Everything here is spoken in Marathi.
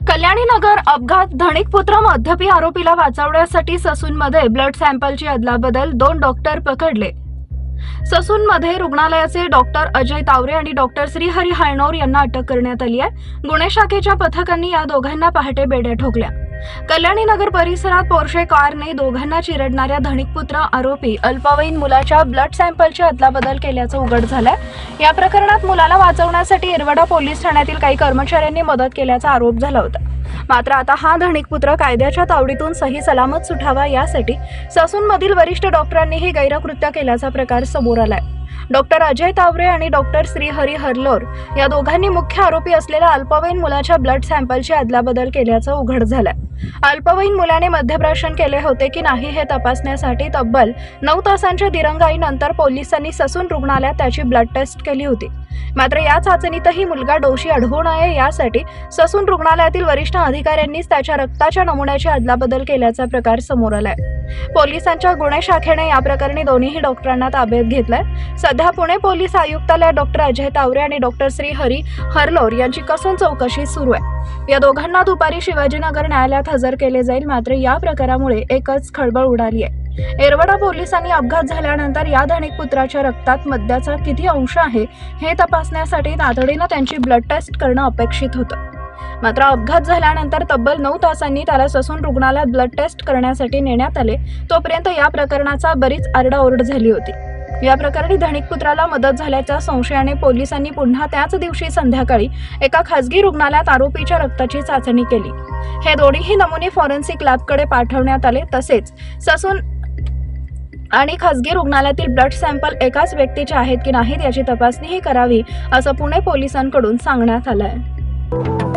कल्याणी नगर अपघात धनिक पुत्र मध्यपी आरोपीला वाचवण्यासाठी ससूनमध्ये ब्लड सॅम्पलची अदलाबदल दोन डॉक्टर पकडले. ससूनमध्ये रुग्णालयाचे डॉक्टर अजय तावरे आणि डॉक्टर श्रीहरी हायनोर यांना अटक करण्यात आली आहे. गुन्हे शाखेच्या पथकांनी या दोघांना पहाटे बेड्या ठोकल्या. कल्याणी नगर परिसरात पोर्शे कारने दोघांना चिरडणाऱ्या धनिकपुत्र आरोपी अल्पवयीन मुलाच्या ब्लड सॅम्पलची अदलाबदल केल्याचं उघड झालंय. या प्रकरणात मुलाला वाचवण्यासाठी येरवडा पोलीस ठाण्यातील काही कर्मचाऱ्यांनी मदत केल्याचा आरोप झाला होता. मात्र आता हा धनिकपुत्र कायद्याच्या तावडीतून सही सलामत सुटावा यासाठी ससूनमधील वरिष्ठ डॉक्टरांनीही गैरकृत्य केल्याचा प्रकार समोर आलाय. डॉक्टर अजय तावरे आणि डॉक्टर श्रीहरी हरलोर या दोघांनी मुख्य आरोपी असलेल्या अल्पवयीन मुलाच्या ब्लड सॅम्पलची अदलाबदल केल्याचं उघड झालंय. अल्पवयीन मुलाने मध्यप्राशन केले होते की नाही हे तपासण्यासाठी तब्बल नऊ तासांच्या दिरंगाईनंतर पोलिसांनी ससून रुग्णालयात त्याची ब्लड टेस्ट केली होती. मात्र या चाचणीतही मुलगा दोषी आढळू नये यासाठी ससून रुग्णालयातील वरिष्ठ अधिकाऱ्यांनीच त्याच्या रक्ताच्या नमुन्याची अदलाबदल केल्याचा प्रकार समोर आलाय. पोलिसांच्या गुन्हे शाखेने या प्रकरणी दोन्हीही डॉक्टरांना ताब्यात घेतलंय. सध्या पुणे पोलीस आयुक्तालय डॉक्टर अजय तावरे आणि डॉक्टर श्री हरी हरलोर यांची कसून चौकशी सुरू आहे. या दोघांना दुपारी शिवाजीनगर न्यायालयात हजर केले जाईल मात्र या प्रकारामुळे एकच खळबळ उडाली आहे. एरवडा पोलिसांनी अपघात झाल्यानंतर या धनिक पुत्राच्या रक्तात मद्याचा किती अंश आहे हे तपासण्यासाठी तातडीनं त्यांची ब्लड टेस्ट करणं अपेक्षित होतं. मात्र अपघात झाल्यानंतर तब्बल नऊ तासांनी त्याला ससून रुग्णालयात ब्लड टेस्ट करण्यासाठी नेण्यात आले. तोपर्यंत या प्रकरणाचा बरीच आरडाओरड झाली होती. या प्रकरणी धनिकपुत्राला मदत झाल्याच्या संशयाने पोलिसांनी पुन्हा त्याच दिवशी संध्याकाळी एका खासगी रुग्णालयात आरोपीच्या रक्ताची चाचणी केली. हे दोन्हीही नमुने फॉरेन्सिक लॅबकडे पाठवण्यात आले. तसेच ससून आणि खासगी रुग्णालयातील ब्लड सॅम्पल एकाच व्यक्तीचे आहेत की नाहीत याची तपासणीही करावी असं पुणे पोलिसांकडून सांगण्यात आलं आहे